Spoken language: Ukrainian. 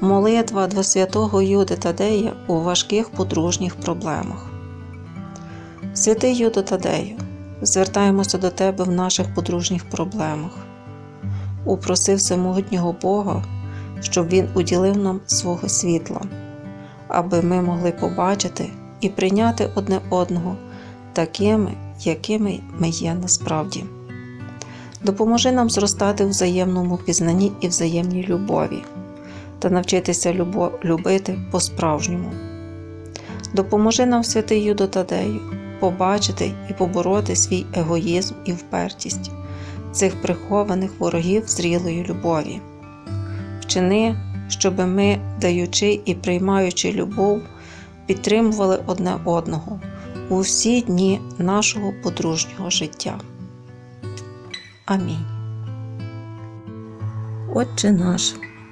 Молитва до святого Юди Тадея у важких подружніх проблемах. Святий Юдо Тадею, звертаємося до Тебе в наших подружніх проблемах. Упросив всемогутнього Бога, щоб Він уділив нам свого світла, аби ми могли побачити і прийняти одне одного такими, якими ми є насправді. Допоможи нам зростати в взаємному пізнанні і взаємній любові та навчитися любо, любити по-справжньому. Допоможи нам, святий Юдо Тадею, побачити і побороти свій егоїзм і впертість цих прихованих ворогів зрілої любові. Вчини, щоби ми, даючи і приймаючи любов, підтримували одне одного у всі дні нашого подружнього життя. Амінь. Отче наш,